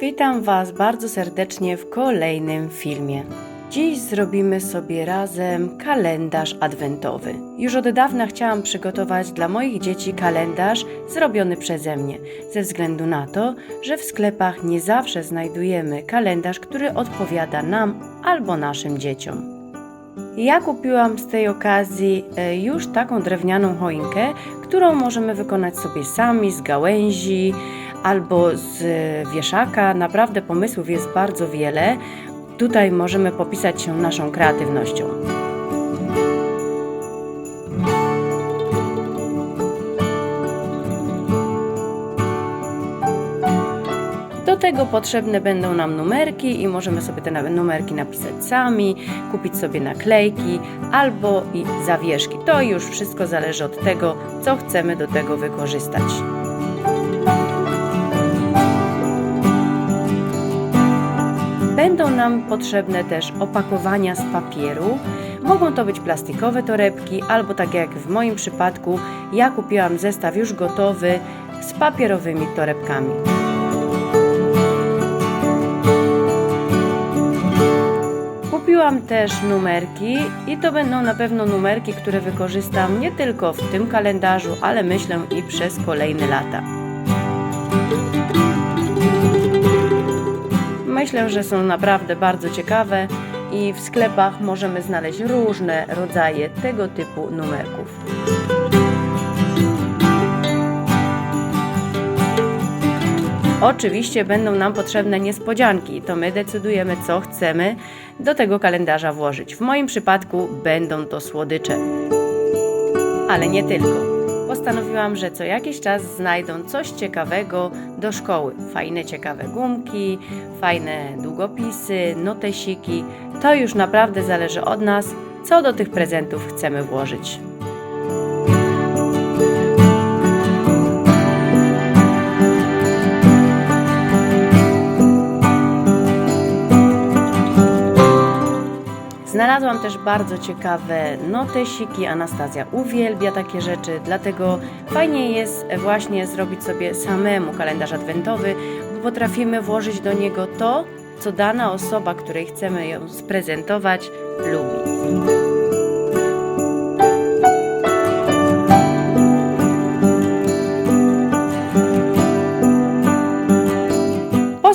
Witam Was bardzo serdecznie w kolejnym filmie. Dziś zrobimy sobie razem kalendarz adwentowy. Już od dawna chciałam przygotować dla moich dzieci kalendarz zrobiony przeze mnie, ze względu na to, że w sklepach nie zawsze znajdujemy kalendarz, który odpowiada nam albo naszym dzieciom. Ja kupiłam z tej okazji e, już taką drewnianą choinkę, którą możemy wykonać sobie sami z gałęzi albo z e, wieszaka. Naprawdę pomysłów jest bardzo wiele. Tutaj możemy popisać się naszą kreatywnością. Do tego potrzebne będą nam numerki i możemy sobie te numerki napisać sami, kupić sobie naklejki albo i zawieszki. To już wszystko zależy od tego, co chcemy do tego wykorzystać. Będą nam potrzebne też opakowania z papieru. Mogą to być plastikowe torebki, albo tak jak w moim przypadku, ja kupiłam zestaw już gotowy z papierowymi torebkami. Kupiłam też numerki i to będą na pewno numerki, które wykorzystam nie tylko w tym kalendarzu, ale myślę i przez kolejne lata. Myślę, że są naprawdę bardzo ciekawe i w sklepach możemy znaleźć różne rodzaje tego typu numerków. Oczywiście będą nam potrzebne niespodzianki, to my decydujemy, co chcemy do tego kalendarza włożyć. W moim przypadku będą to słodycze. Ale nie tylko. Postanowiłam, że co jakiś czas znajdą coś ciekawego do szkoły. Fajne, ciekawe gumki, fajne długopisy, notesiki. To już naprawdę zależy od nas, co do tych prezentów chcemy włożyć. Znalazłam też bardzo ciekawe notesiki. Anastazja uwielbia takie rzeczy, dlatego fajnie jest właśnie zrobić sobie samemu kalendarz adwentowy, bo potrafimy włożyć do niego to, co dana osoba, której chcemy ją sprezentować, lubi.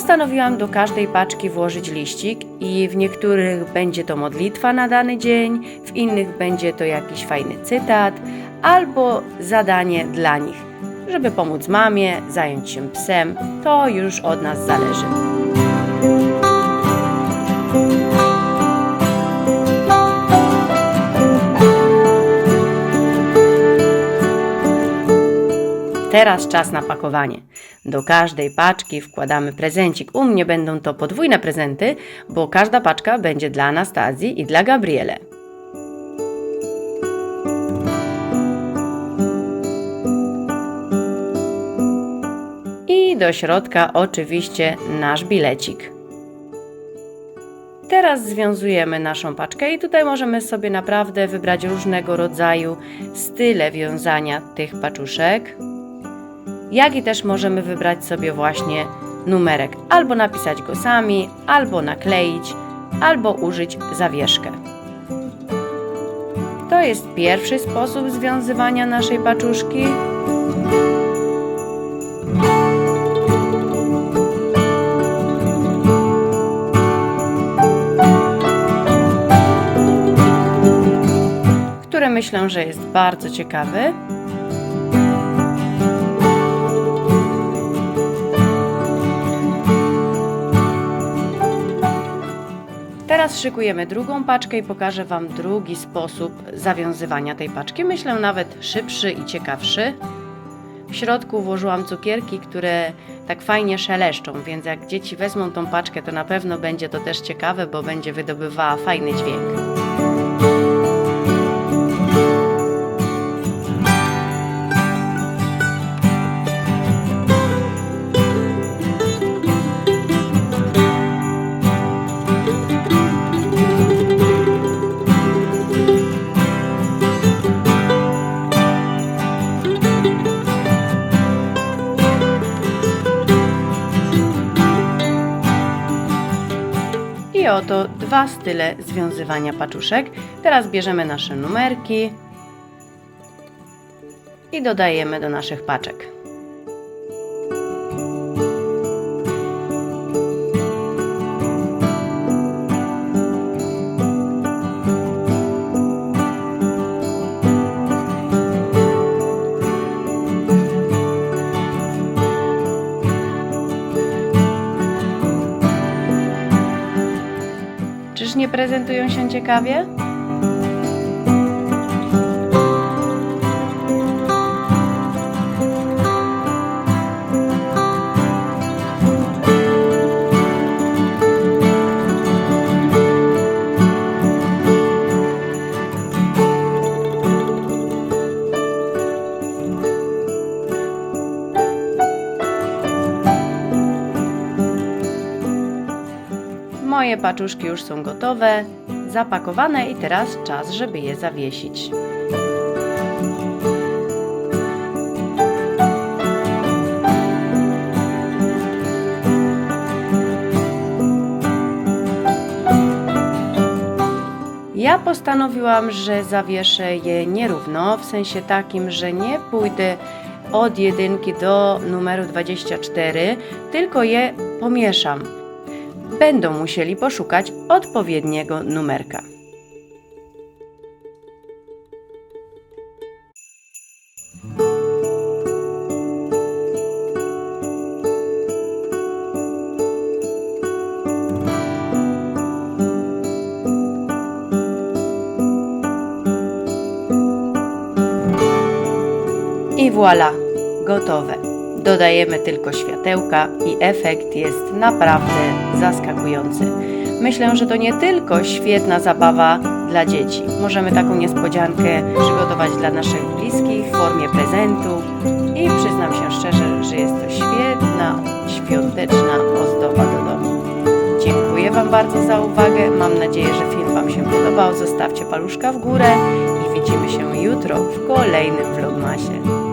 Postanowiłam do każdej paczki włożyć liścik i w niektórych będzie to modlitwa na dany dzień, w innych będzie to jakiś fajny cytat albo zadanie dla nich, żeby pomóc mamie, zająć się psem. To już od nas zależy. Teraz czas na pakowanie. Do każdej paczki wkładamy prezencik. U mnie będą to podwójne prezenty, bo każda paczka będzie dla Anastazji i dla Gabriele. I do środka oczywiście nasz bilecik. Teraz związujemy naszą paczkę i tutaj możemy sobie naprawdę wybrać różnego rodzaju style wiązania tych paczuszek jak i też możemy wybrać sobie właśnie numerek, albo napisać go sami, albo nakleić, albo użyć zawieszkę. To jest pierwszy sposób związywania naszej paczuszki. Który myślę, że jest bardzo ciekawy. Teraz szykujemy drugą paczkę i pokażę Wam drugi sposób zawiązywania tej paczki. Myślę nawet szybszy i ciekawszy. W środku włożyłam cukierki, które tak fajnie szeleszczą, więc jak dzieci wezmą tą paczkę, to na pewno będzie to też ciekawe, bo będzie wydobywała fajny dźwięk. Oto dwa style związywania paczuszek. Teraz bierzemy nasze numerki i dodajemy do naszych paczek. Prezentują się ciekawie? Moje paczuszki już są gotowe, zapakowane i teraz czas, żeby je zawiesić. Ja postanowiłam, że zawieszę je nierówno, w sensie takim, że nie pójdę od jedynki do numeru 24, tylko je pomieszam będą musieli poszukać odpowiedniego numerka. I voilà, gotowe. Dodajemy tylko światełka i efekt jest naprawdę zaskakujący. Myślę, że to nie tylko świetna zabawa dla dzieci. Możemy taką niespodziankę przygotować dla naszych bliskich w formie prezentu i przyznam się szczerze, że jest to świetna, świąteczna ozdoba do domu. Dziękuję Wam bardzo za uwagę. Mam nadzieję, że film Wam się podobał. Zostawcie paluszka w górę i widzimy się jutro w kolejnym vlogmasie.